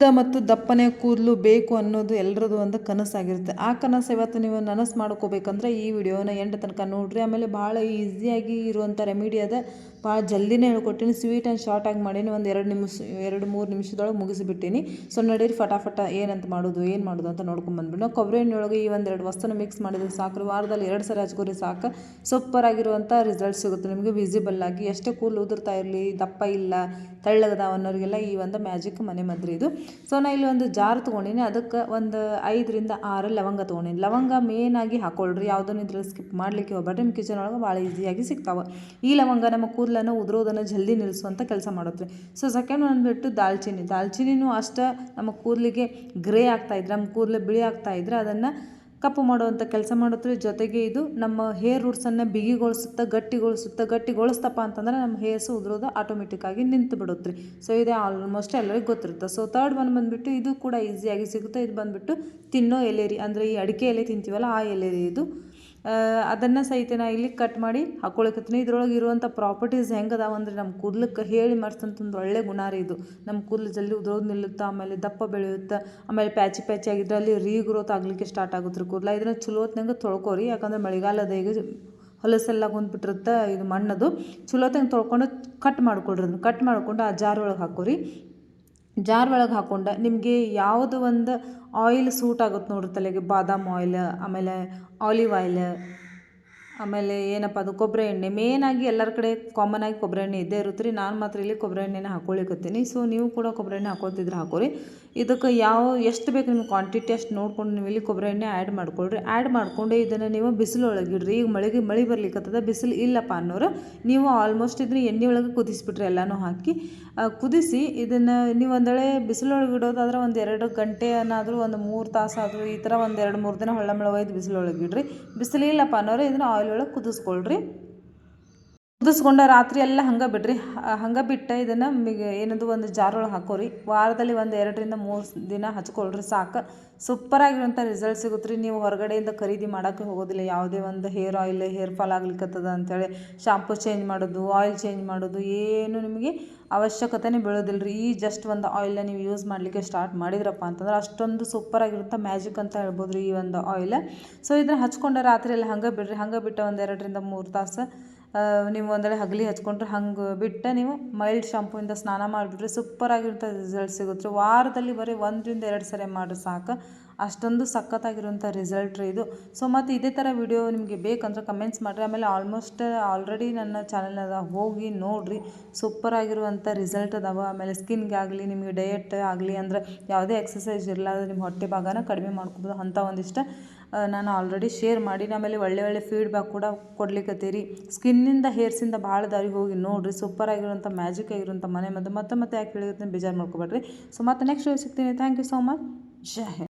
ಉದ್ದ ಮತ್ತು ದಪ್ಪನೆ ಕೂದಲು ಬೇಕು ಅನ್ನೋದು ಎಲ್ಲರದು ಒಂದು ಕನಸಾಗಿರುತ್ತೆ. ಆ ಕನಸು ಇವತ್ತು ನೀವು ನನಸು ಮಾಡ್ಕೋಬೇಕಂದ್ರೆ ಈ ವಿಡಿಯೋನ ಎಂಡ್ ತನಕ ನೋಡಿರಿ. ಆಮೇಲೆ ಭಾಳ ಈಸಿಯಾಗಿ ಇರುವಂಥ ರೆಮಿಡಿ ಅದ. ಭಾಳ ಜಲ್ದಿನೇ ಹೇಳ್ಕೊಟ್ಟಿನಿ ಸ್ವೀಟ್ ಆ್ಯಂಡ್ ಶಾರ್ಟ್ ಆಗಿ ಮಾಡೀನಿ. ಒಂದು ಎರಡು ನಿಮಿಷ, ಎರಡು ಮೂರು ನಿಮಿಷದೊಳಗೆ ಮುಗಿಸಿಬಿಟ್ಟಿನಿ. ಸೊ ನಡೀರಿ, ಫಟಾಫಟ ಏನಂತ ಮಾಡೋದು, ಏನು ಮಾಡೋದು ಅಂತ ನೋಡ್ಕೊಂಡು ಬಂದ್ಬಿಟ್ಟು ನಾವು ಕೊಬ್ಬರಿ ಎಣ್ಣೆಯೊಳಗೆ ಈ ಒಂದೆರಡು ವಸ್ತುನ ಮಿಕ್ಸ್ ಮಾಡಿದ್ರೆ ಸಾಕು. ವಾರದಲ್ಲಿ ಎರಡು ಸರಿ ಹಚ್ಕೋರಿ ಸಾಕು. ಸೂಪರ್ ಆಗಿರುವಂಥ ರಿಸಲ್ಟ್ ಸಿಗುತ್ತೆ. ನಿಮಗೆ ವಿಸಿಬಲ್ ಆಗಿ ಎಷ್ಟೇ ಕೂಲ್ ಉದುರ್ತಾ ಇರಲಿ, ದಪ್ಪ ಇಲ್ಲ ತೆಳ್ಳಗದಾವ ಅನ್ನೋರಿಗೆಲ್ಲ ಈ ಒಂದು ಮ್ಯಾಜಿಕ್ ಮನೆ ಮದ್ರಿ ಇದು. ಸೊ ನಾ ಇಲ್ಲಿ ಒಂದು ಜಾರ್ ತೊಗೊಂಡಿನಿ. ಅದಕ್ಕೆ ಒಂದು ಐದರಿಂದ ಆರು ಲವಂಗ ತೊಗೊಂಡಿನಿ. ಲವಂಗ ಮೇನಾಗಿ ಹಾಕೊಳ್ರಿ. ಯಾವುದನ್ನು ಇದ್ರಲ್ಲಿ ಸ್ಕಿಪ್ ಮಾಡಲಿಕ್ಕೆ ಹೋಗ್ಬೇಡ್ರಿ ನಿಮ್ಮ ಕಿಚನ್ ಒಳಗೆ ಭಾಳ ಈಸಿಯಾಗಿ ಸಿಗ್ತಾವೆ. ಈ ಲವಂಗ ನಮ್ಮ ಕೂದಲನ್ನು ಉದುರೋದನ್ನು ಜಲ್ದಿ ನಿಲ್ಲಿಸುವಂಥ ಕೆಲಸ ಮಾಡುತ್ತೆ ಸೊ ಸೆಕೆಂಡ್ ಬಂದುಬಿಟ್ಟು ದಾಲ್ಚಿನ್ನಿ. ದಾಲ್ಚಿನಿನೂ ಅಷ್ಟೇ ನಮ್ಮ ಕೂದಲಿಗೆ ಗ್ರೇ ಆಗ್ತಾಯಿದ್ರೆ ನಮ್ಮ ಕೂದಲು ಬಿಳಿ ಆಗ್ತಾಯಿದ್ರೆ ಅದನ್ನು ಕಪ್ಪು ಮಾಡುವಂಥ ಕೆಲಸ ಮಾಡುತ್ತೆ ಜೊತೆಗೆ ಇದು ನಮ್ಮ ಹೇರ್ ರೂಟ್ಸನ್ನು ಬಿಗಿಗೊಳಿಸುತ್ತಾ, ಗಟ್ಟಿಗೊಳಿಸುತ್ತಾ, ಗಟ್ಟಿಗೊಳಿಸ್ತಪ್ಪ ಅಂತಂದ್ರೆ ನಮ್ಮ ಹೇರ್ಸು ಉದುರೋದು ಆಟೋಮೆಟಿಕ್ಕಾಗಿ ನಿಂತು ಬಿಡುತ್ತೆ ರೀ. ಸೊ ಇದೇ ಆಲ್ಮೋಸ್ಟ್ ಎಲ್ಲರಿಗೂ ಗೊತ್ತಿರುತ್ತೆ. ಸೊ ತರ್ಡ್ ಒನ್ ಬಂದುಬಿಟ್ಟು ಇದು ಕೂಡ ಈಸಿಯಾಗಿ ಸಿಗುತ್ತೆ. ಇದು ಬಂದುಬಿಟ್ಟು ತಿನ್ನೋ ಎಲೆರಿ ಅಂದರೆ ಈ ಅಡಿಕೆ ಎಲೆ ತಿಂತೀವಲ್ಲ, ಆ ಎಲೆರಿ ಇದು. ಅದನ್ನು ಸಹಿತ ನಾ ಇಲ್ಲಿ ಕಟ್ ಮಾಡಿ ಹಾಕೊಳಕತ್ತೀನಿ. ಇದ್ರೊಳಗೆ ಇರುವಂಥ ಪ್ರಾಪರ್ಟೀಸ್ ಹೆಂಗೆ ಅದಾವ ಅಂದರೆ ನಮ್ಮ ಕೂದಲಕ್ಕೆ ಹೇಳಿ ಮಾಡ್ತಂತಂದು ಒಳ್ಳೆ ಗುಣ ರೀ ಇದು. ನಮ್ಮ ಕೂದಲು ಜಲ್ದಿ ಉದ್ರೋದು ನಿಲ್ಲುತ್ತೆ, ಆಮೇಲೆ ದಪ್ಪ ಬೆಳೆಯುತ್ತೆ, ಆಮೇಲೆ ಪ್ಯಾಚಿ ಪ್ಯಾಚಿ ಆಗಿದ್ರೆ ಅಲ್ಲಿ ರೀಗ್ರೋತ್ ಆಗಲಿಕ್ಕೆ ಸ್ಟಾರ್ಟ್ ಆಗುತ್ತೆ ರೀ ಕೂದಲ. ಇದನ್ನು ಚಲೋ ಹೊತ್ತಿನಂಗೆ ತೊಳ್ಕೊರಿ. ಯಾಕಂದ್ರೆ ಮಳೆಗಾಲದ ಈಗ ಹೊಲಸೆಲ್ಲ ಬಂದುಬಿಟ್ಟಿರುತ್ತೆ ಇದು ಮಣ್ಣದು, ಚಲೋ ತೊಳ್ಕೊಂಡು ಕಟ್ ಮಾಡ್ಕೊಳ್ರಿ ಅದನ್ನು. ಕಟ್ ಮಾಡಿಕೊಂಡು ಆ ಜಾರೊಳಗೆ ಹಾಕೋರಿ. ಜಾರ್ ಒಳಗೆ ಹಾಕ್ಕೊಂಡು ನಿಮಗೆ ಯಾವುದು ಒಂದು ಆಯಿಲ್ ಸೂಟ್ ಆಗುತ್ತೆ ನೋಡ್ರಿ ತಲೆಗೆ, ಬಾದಾಮ್ ಆಯಿಲ್ ಆಮೇಲೆ ಆಲಿವ್ ಆಯಿಲ್ ಆಮೇಲೆ ಏನಪ್ಪ ಅದು ಕೊಬ್ಬರಿ ಎಣ್ಣೆ. ಮೇನಾಗಿ ಎಲ್ಲರ ಕಡೆ ಕಾಮನ್ ಆಗಿ ಕೊಬ್ಬರಿ ಎಣ್ಣೆ ಇದ್ದೇ ಇರುತ್ತೆ ರೀ ನಾನು ಮಾತ್ರ ಇಲ್ಲಿ ಕೊಬ್ಬರಿ ಎಣ್ಣೆನ ಹಾಕ್ಕೊಳಿಕತ್ತೀನಿ ಸೊ ನೀವು ಕೂಡ ಕೊಬ್ಬರಿ ಎಣ್ಣೆ ಹಾಕೊಳ್ತಿದ್ರೆ ಹಾಕೋರಿ. ಇದಕ್ಕೆ ಯಾವ, ಎಷ್ಟು ಬೇಕು ನಿಮ್ಗೆ ಕ್ವಾಂಟಿಟಿ ಅಷ್ಟು ನೋಡ್ಕೊಂಡು ನೀವು ಇಲ್ಲಿ ಕೊಬ್ಬರಿ ಎಣ್ಣೆ ಆ್ಯಡ್ ಮಾಡ್ಕೊಳ್ರಿ. ಆ್ಯಡ್ ಮಾಡಿಕೊಂಡು ಇದನ್ನು ನೀವು ಬಿಸಿಲೊಳಗಿಡ್ರಿ. ಈಗ ಮಳೆಗೆ, ಮಳೆ ಬರ್ಲಿಕ್ಕತ್ತದ ಬಿಸಿಲು ಇಲ್ಲಪ್ಪ ಅನ್ನೋರು ನೀವು ಆಲ್ಮೋಸ್ಟ್ ಇದನ್ನ ಎಣ್ಣೆ ಒಳಗೆ ಕುದಿಸ್ಬಿಟ್ರಿ ಎಲ್ಲನೂ ಹಾಕಿ ಕುದಿಸಿ ಇದನ್ನು ನೀವು ಒಂದೇಳೆ ಬಿಸಿಲೊಳಗೆ ಇಡೋದಾದ್ರೆ ಒಂದು ಎರಡು ಗಂಟೆ ಅನ್ನಾದರೂ ಒಂದು ಮೂರು ತಾಸಾದರೂ ಈ ಥರ ಒಂದು ಎರಡು ಮೂರು ದಿನ ಹೊಳ್ಳ ಮಳೆ ಒಯ್ದು ಬಿಸಿಲೊಳಗಿಡ್ರಿ. ಬಿಸಿಲಿಲ್ಲಪ್ಪ ಅನ್ನೋರು ಇದನ್ನು ಆಯಿಲ್ ಒಳಗೆ ಕುದಿಸ್ಕೊಳ್ರಿ. ಕುದಿಸ್ಕೊಂಡ ರಾತ್ರಿ ಎಲ್ಲ ಹಂಗೆ ಬಿಡ್ರಿ. ಹಂಗೆ ಬಿಟ್ಟು ಇದನ್ನು ನಿಮಗೆ ಏನದು ಒಂದು ಜಾರೊಳಗೆ ಹಾಕೋರಿ. ವಾರದಲ್ಲಿ ಒಂದು ಎರಡರಿಂದ ಮೂರು ದಿನ ಹಚ್ಕೊಳ್ರಿ ಸಾಕು. ಸೂಪರಾಗಿರುವಂಥ ರಿಸಲ್ಟ್ ಸಿಗುತ್ತೆ ರೀ ನೀವು ಹೊರಗಡೆಯಿಂದ ಖರೀದಿ ಮಾಡೋಕ್ಕೆ ಹೋಗೋದಿಲ್ಲ. ಯಾವುದೇ ಒಂದು ಹೇರ್ ಆಯಿಲ್ ಹೇರ್ ಫಾಲ್ ಆಗ್ಲಿಕ್ಕತ್ತದ ಅಂಥೇಳಿ ಶಾಂಪು ಚೇಂಜ್ ಮಾಡೋದು ಆಯಿಲ್ ಚೇಂಜ್ ಮಾಡೋದು ಏನು ನಿಮಗೆ ಅವಶ್ಯಕತೆನೇ ಬೀಳೋದಿಲ್ಲ ರೀ ಈ ಜಸ್ಟ್ ಒಂದು ಆಯಿಲ್ನ ನೀವು ಯೂಸ್ ಮಾಡಲಿಕ್ಕೆ ಸ್ಟಾರ್ಟ್ ಮಾಡಿದ್ರಪ್ಪ ಅಂತಂದ್ರೆ ಅಷ್ಟೊಂದು ಸೂಪರಾಗಿರುವಂಥ ಮ್ಯಾಜಿಕ್ ಅಂತ ಹೇಳ್ಬೋದು ರೀ ಈ ಒಂದು ಆಯಿಲ್ ಸೊ ಇದನ್ನು ಹಚ್ಕೊಂಡ ರಾತ್ರಿಯಲ್ಲಿ ಹಂಗೆ ಬಿಡ್ರಿ. ಹಂಗೆ ಬಿಟ್ಟ ಒಂದು ಎರಡರಿಂದ ಮೂರು ತಾಸು ನೀವು ಒಂದೆಡೆ ಹಗಲಿ ಹಚ್ಕೊಂಡ್ರೆ ಹಂಗೆ ಬಿಟ್ಟು ನೀವು ಮೈಲ್ಡ್ ಶಾಂಪೂಯಿಂದ ಸ್ನಾನ ಮಾಡಿಬಿಟ್ರೆ ಸೂಪರಾಗಿರುವಂಥ ರಿಸಲ್ಟ್ ಸಿಗುತ್ತೆ. ವಾರದಲ್ಲಿ ಬರೀ ಒಂದರಿಂದ ಎರಡು ಸರಿ ಮಾಡಿದ್ರೆ ಸಾಕು. ಅಷ್ಟೊಂದು ಸಖತ್ತಾಗಿರುವಂಥ ರಿಸಲ್ಟ್ ರೀ ಇದು. ಸೊ ಮತ್ತು ಇದೇ ಥರ ವಿಡಿಯೋ ನಿಮಗೆ ಬೇಕಂದ್ರೆ ಕಮೆಂಟ್ಸ್ ಮಾಡಿರಿ. ಆಮೇಲೆ ಆಲ್ಮೋಸ್ಟ್ ಆಲ್ರೆಡಿ ನನ್ನ ಚಾನಲ್ ಹೋಗಿ ನೋಡಿರಿ. ಸೂಪರಾಗಿರುವಂಥ ರಿಸಲ್ಟ್ ಅದಾವೆ. ಆಮೇಲೆ ಸ್ಕಿನ್ಗೆ ಆಗಲಿ, ನಿಮಗೆ ಡಯಟ್ ಆಗಲಿ ಅಂದ್ರೆ ಯಾವುದೇ ಎಕ್ಸಸೈಸ್ ಇರಲಾರ್ದೆ ನಿಮ್ಮ ಹೊಟ್ಟೆ ಭಾಗನ ಕಡಿಮೆ ಮಾಡ್ಕೊಬೋದು. ಅಂಥ ಒಂದಿಷ್ಟು ನಾನು ಆಲ್ರೆಡಿ ಶೇರ್ ಮಾಡಿ ಆಮೇಲೆ ಒಳ್ಳೆ ಒಳ್ಳೆ ಫೀಡ್ಬ್ಯಾಕ್ ಕೂಡ ಕೊಡ್ಲಿಕ್ಕತ್ತೀರಿ ಸ್ಕಿನ್ನಿಂದ ಹೇರ್ಸಿಂದ ಭಾಳ ದಾರಿ ಹೋಗಿ, ನೋಡಿರಿ ಸೂಪರ್ ಆಗಿರುವಂಥ ಮ್ಯಾಜಿಕ್ ಆಗಿರುವಂಥ ಮನೆ ಮದ್ದು ಮತ್ತೆ ಮತ್ತೆ ಯಾಕೆ ಹೇಳಿರ್ತೀನಿ, ಬೇಜಾರು ಮಾಡ್ಕೊಬೇಡ್ರಿ. ಸೊ ಮತ್ತೆ ನೆಕ್ಸ್ಟ್ ಸಿಗ್ತೀನಿ. Thank you so much Jai